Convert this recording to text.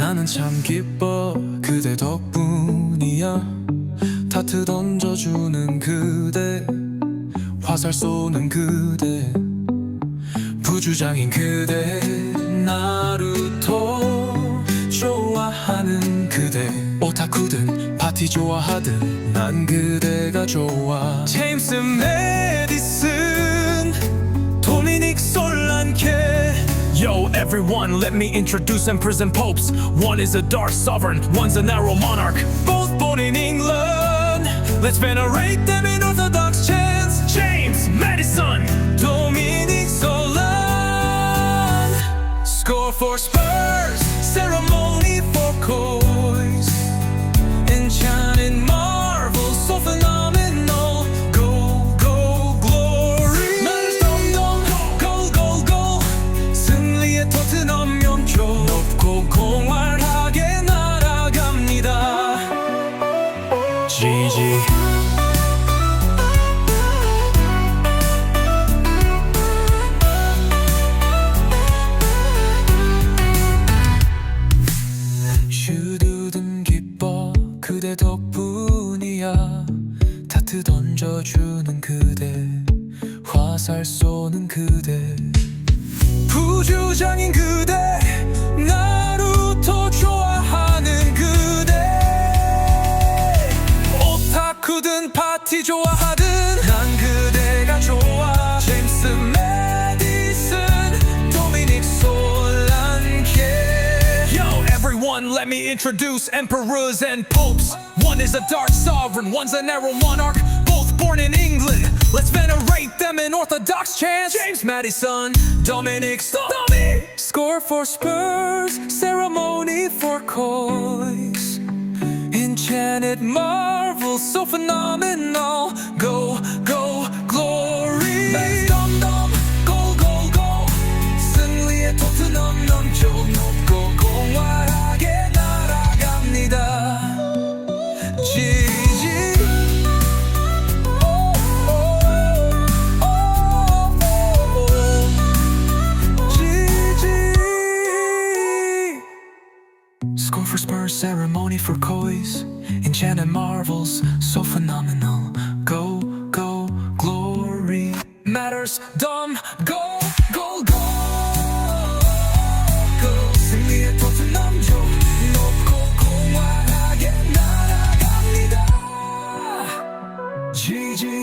나는 참 기뻐. 그대 덕분이야. 타트 던져주는 그대. 화살 쏘는 그대. 부주장인 그대. 나루토. 좋아하는 그대. 오타쿠든 파티 좋아하든 난 그대가 좋아. 제임스 메디슨 everyone, let me introduce emperors and popes. One is a dark sovereign, one's a narrow monarch. both born in England Let's venerate them in Orthodox chants James Madison, Dominic Solan Score for Spurs Ceremony for Coys GG 슈드든 기뻐 그대 덕분이야. 타트 던져주는 그대 화살 쏘는 그대. 부주장인 그 오타쿠든 파티 좋아하든 난 그대가 좋아 제임스 메디슨 도미닉 솔란케 Yo, everyone, let me introduce emperors and popes. One is a dark sovereign, one's a narrow monarch. Both born in England. Let's venerate them in Orthodox chants. James Madison, Dominic Stommy. Score for Spurs, ceremony for Coys. Enchanted marvel, so phenomenal. For spurs, ceremony for coys, enchanted marvels, so phenomenal. Go, go, glory matters, dumb, go, go, go. GG